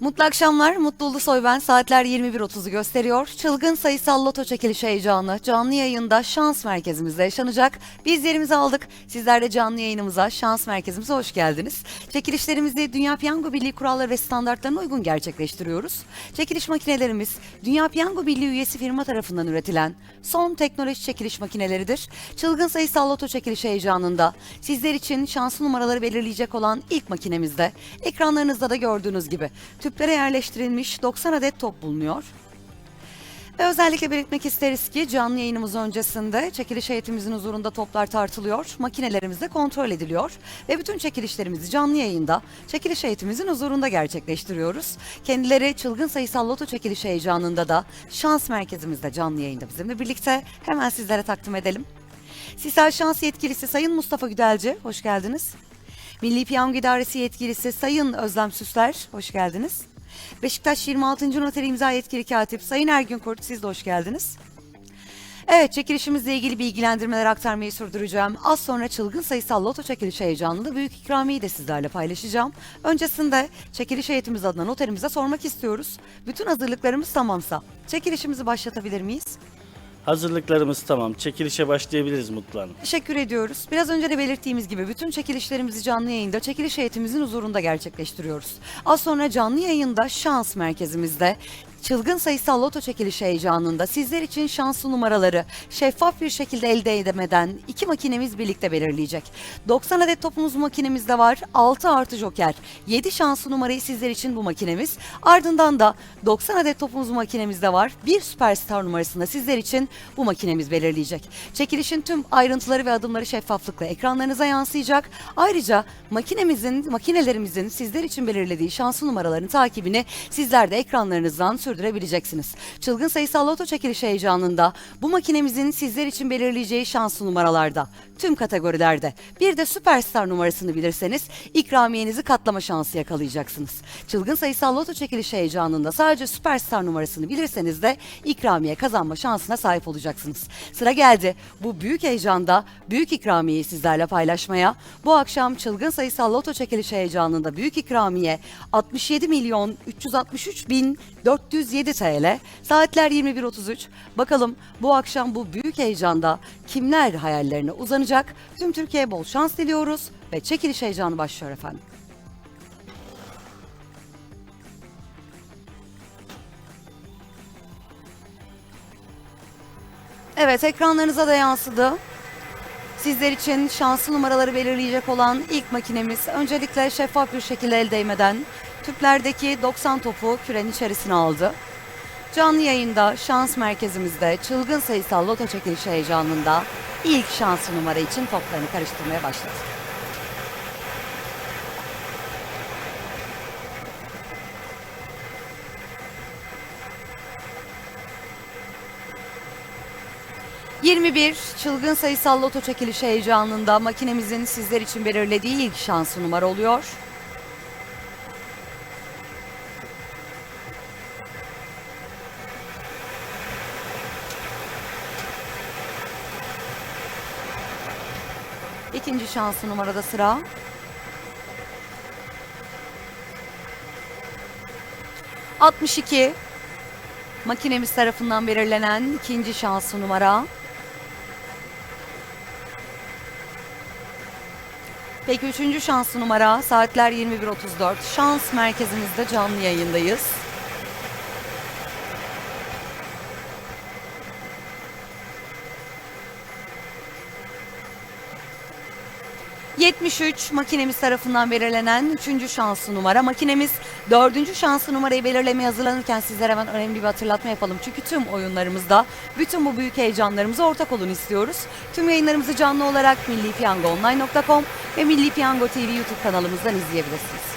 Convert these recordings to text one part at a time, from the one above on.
Mutlu akşamlar, Mutlu Ulusoy ben. Saatler 21.30'u gösteriyor. Çılgın sayısal loto çekilişi heyecanı canlı yayında şans merkezimizde yaşanacak. Biz yerimizi aldık. Sizler de canlı yayınımıza, şans merkezimize hoş geldiniz. Çekilişlerimizi Dünya Piyango Birliği kuralları ve standartlarına uygun gerçekleştiriyoruz. Çekiliş makinelerimiz Dünya Piyango Birliği üyesi firma tarafından üretilen son teknoloji çekiliş makineleridir. Çılgın sayısal loto çekilişi heyecanında sizler için şanslı numaraları belirleyecek olan ilk makinemizde ekranlarınızda da gördüğünüz gibi tüplere yerleştirilmiş 90 adet top bulunuyor. Ve özellikle belirtmek isteriz ki canlı yayınımız öncesinde çekiliş heyetimizin huzurunda toplar tartılıyor, makinelerimiz de kontrol ediliyor ve bütün çekilişlerimizi canlı yayında çekiliş heyetimizin huzurunda gerçekleştiriyoruz. Kendileri çılgın sayısal loto çekiliş heyecanında da şans merkezimizde canlı yayında bizimle birlikte hemen sizlere takdim edelim. Sisal Şans Yetkilisi Sayın Mustafa Güdelci, hoş geldiniz. Milli Piyango İdaresi Yetkilisi Sayın Özlem Süsler, hoş geldiniz. Beşiktaş 26. Noter İmza Yetkili Katip Sayın Ergün Kurt, siz de hoş geldiniz. Evet, çekilişimizle ilgili bilgilendirmeler aktarmayı sürdüreceğim. Az sonra çılgın sayısal loto çekiliş heyecanında büyük ikramiyeyi de sizlerle paylaşacağım. Öncesinde çekiliş heyetimiz adına noterimize sormak istiyoruz. Bütün hazırlıklarımız tamamsa çekilişimizi başlatabilir miyiz? Hazırlıklarımız tamam. Çekilişe başlayabiliriz Mutlu Hanım. Teşekkür ediyoruz. Biraz önce de belirttiğimiz gibi bütün çekilişlerimizi canlı yayında çekiliş heyetimizin huzurunda gerçekleştiriyoruz. Az sonra canlı yayında şans merkezimizde çılgın sayısal loto çekilişi heyecanında sizler için şanslı numaraları şeffaf bir şekilde elde edemeden iki makinemiz birlikte belirleyecek. 90 adet topumuz makinemizde var. 6 artı joker. 7 şanslı numarayı sizler için bu makinemiz. Ardından da 90 adet topumuz makinemizde var. Bir süperstar numarasında sizler için bu makinemiz belirleyecek. Çekilişin tüm ayrıntıları ve adımları şeffaflıkla ekranlarınıza yansıyacak. Ayrıca makinemizin, makinelerimizin sizler için belirlediği şanslı numaraların takibini sizler de ekranlarınızdan sürdürebileceksiniz. Çılgın sayısal loto çekilişi heyecanında bu makinemizin sizler için belirleyeceği şanslı numaralarda tüm kategorilerde bir de süperstar numarasını bilirseniz ikramiyenizi katlama şansı yakalayacaksınız. Çılgın sayısal loto çekilişi heyecanında sadece süperstar numarasını bilirseniz de ikramiye kazanma şansına sahip olacaksınız. Sıra geldi bu büyük heyecanda büyük ikramiyeyi sizlerle paylaşmaya. Bu akşam çılgın sayısal loto çekilişi heyecanında büyük ikramiye 67 milyon 363 bin 407 TL. Saatler 21.33. Bakalım bu akşam bu büyük heyecanda kimler hayallerine uzanacak? Tüm Türkiye'ye bol şans diliyoruz ve çekiliş heyecanı başlıyor efendim. Evet ekranlarınıza da yansıdı. Sizler için şanslı numaraları belirleyecek olan ilk makinemiz öncelikle şeffaf bir şekilde el değmeden tüplerdeki 90 topu kürenin içerisine aldı. Canlı yayında şans merkezimizde çılgın sayısal loto çekilişi heyecanında ilk şanslı numara için toplarını karıştırmaya başladı. ...21 çılgın sayısal loto çekilişi heyecanında makinemizin sizler için belirlediği ilk şanslı numara oluyor. İkinci şanslı numarada sıra. Altmış iki. Makinemiz tarafından belirlenen ikinci şanslı numara. Peki üçüncü şanslı numara saatler 21.34. Şans merkezimizde canlı yayındayız. 73 makinemiz tarafından belirlenen 3. şanslı numara. Makinemiz 4. şanslı numarayı belirlemeye hazırlanırken sizlere hemen önemli bir hatırlatma yapalım. Çünkü tüm oyunlarımızda bütün bu büyük heyecanlarımıza ortak olun istiyoruz. Tüm yayınlarımızı canlı olarak millipiyangoonline.com ve Milli Piyango TV YouTube kanalımızdan izleyebilirsiniz.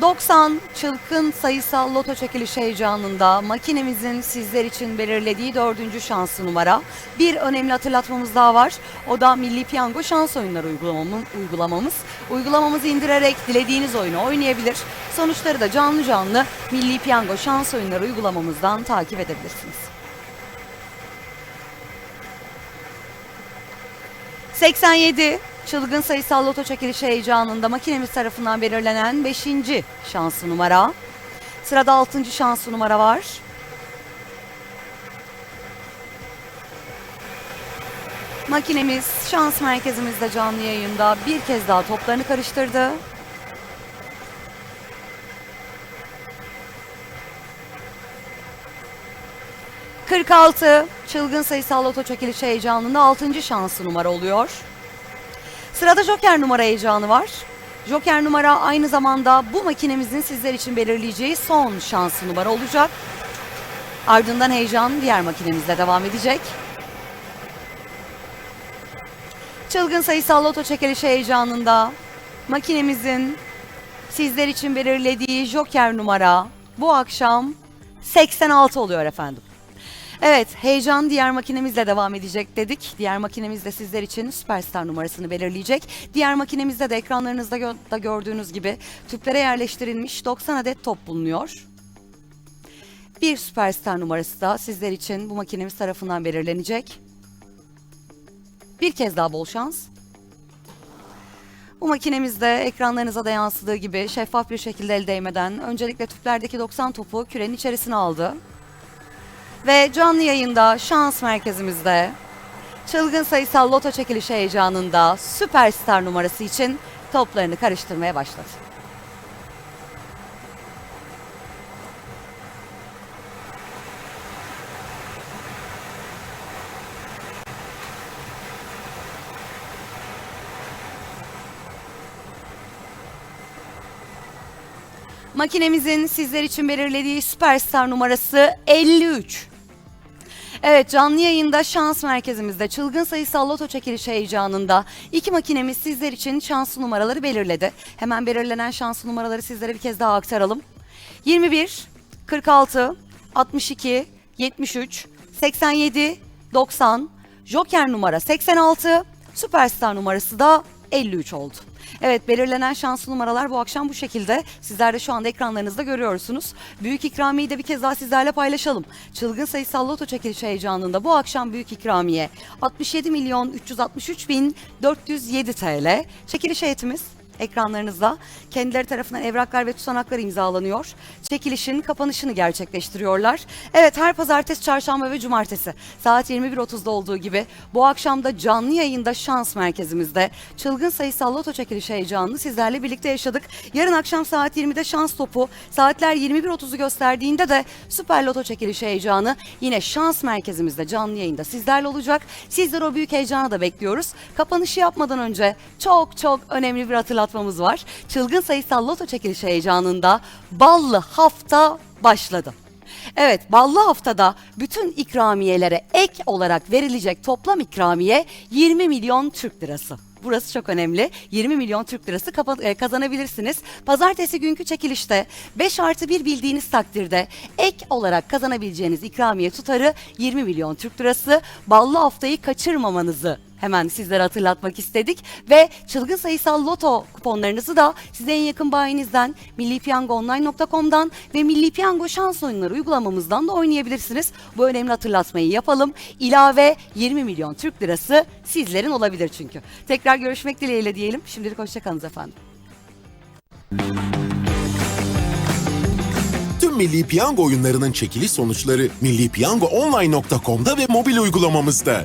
90 çılgın sayısal loto çekiliş heyecanında makinemizin sizler için belirlediği dördüncü şanslı numara. Bir önemli hatırlatmamız daha var. O da Milli Piyango şans oyunları uygulamamız. uygulamamız. Uygulamamızı indirerek dilediğiniz oyunu oynayabilir. Sonuçları da canlı canlı Milli Piyango şans oyunları uygulamamızdan takip edebilirsiniz. 87 çılgın sayısal loto çekilişi heyecanında makinemiz tarafından belirlenen 5. şanslı numara. Sırada 6. şanslı numara var. Makinemiz şans merkezimizde canlı yayında bir kez daha toplarını karıştırdı. ...46 çılgın sayısal loto çekilişi heyecanında 6. şanslı numara oluyor. Sırada Joker numara heyecanı var. Joker numara aynı zamanda bu makinemizin sizler için belirleyeceği son şanslı numara olacak. Ardından heyecan diğer makinemizle devam edecek. Çılgın sayısal loto çekilişi heyecanında makinemizin sizler için belirlediği Joker numara bu akşam 86 oluyor efendim. Evet, heyecan diğer makinemizle devam edecek dedik. Diğer makinemiz de sizler için süperstar numarasını belirleyecek. Diğer makinemizde de ekranlarınızda gö- da gördüğünüz gibi tüplere yerleştirilmiş 90 adet top bulunuyor. Bir süperstar numarası da sizler için bu makinemiz tarafından belirlenecek. Bir kez daha bol şans. Bu makinemizde ekranlarınıza da yansıdığı gibi şeffaf bir şekilde el değmeden öncelikle tüplerdeki 90 topu kürenin içerisine aldı. Ve canlı yayında şans merkezimizde çılgın sayısal loto çekilişi heyecanında süperstar numarası için toplarını karıştırmaya başladı. Makinemizin sizler için belirlediği süperstar numarası 53. Evet canlı yayında şans merkezimizde çılgın sayısal loto çekilişi heyecanında iki makinemiz sizler için şanslı numaraları belirledi. Hemen belirlenen şanslı numaraları sizlere bir kez daha aktaralım. 21, 46, 62, 73, 87, 90, Joker numara 86, Süperstar numarası da 53 oldu. Evet belirlenen şanslı numaralar bu akşam bu şekilde. Sizler de şu anda ekranlarınızda görüyorsunuz. Büyük ikramiyeyi de bir kez daha sizlerle paylaşalım. Çılgın sayısal loto çekilişi heyecanında bu akşam büyük ikramiye 67 milyon 363 bin 407 TL. Çekiliş heyetimiz ekranlarınızda kendileri tarafından evraklar ve tutanaklar imzalanıyor. Çekilişin kapanışını gerçekleştiriyorlar. Evet her pazartesi, çarşamba ve cumartesi saat 21.30'da olduğu gibi bu akşam da canlı yayında şans merkezimizde çılgın sayısal loto çekilişi heyecanını sizlerle birlikte yaşadık. Yarın akşam saat 20'de şans topu, saatler 21.30'u gösterdiğinde de süper loto çekilişi heyecanı yine şans merkezimizde canlı yayında sizlerle olacak. Sizler o büyük heyecanı da bekliyoruz. Kapanışı yapmadan önce çok çok önemli bir hatırlatmamız var. Çılgın sayısal loto çekilişi heyecanında ballı hafta başladı. Evet, ballı haftada bütün ikramiyelere ek olarak verilecek toplam ikramiye 20 milyon Türk lirası. Burası çok önemli. 20 milyon Türk lirası e, kazanabilirsiniz. Pazartesi günkü çekilişte 5 artı 1 bildiğiniz takdirde ek olarak kazanabileceğiniz ikramiye tutarı 20 milyon Türk lirası. Ballı haftayı kaçırmamanızı hemen sizlere hatırlatmak istedik. Ve çılgın sayısal loto kuponlarınızı da size en yakın bayinizden millipiyangoonline.com'dan ve Milli Piyango şans oyunları uygulamamızdan da oynayabilirsiniz. Bu önemli hatırlatmayı yapalım. İlave 20 milyon Türk lirası sizlerin olabilir çünkü. Tekrar görüşmek dileğiyle diyelim. Şimdilik hoşçakalınız efendim. Tüm Milli Piyango oyunlarının çekiliş sonuçları millipiyangoonline.com'da ve mobil uygulamamızda.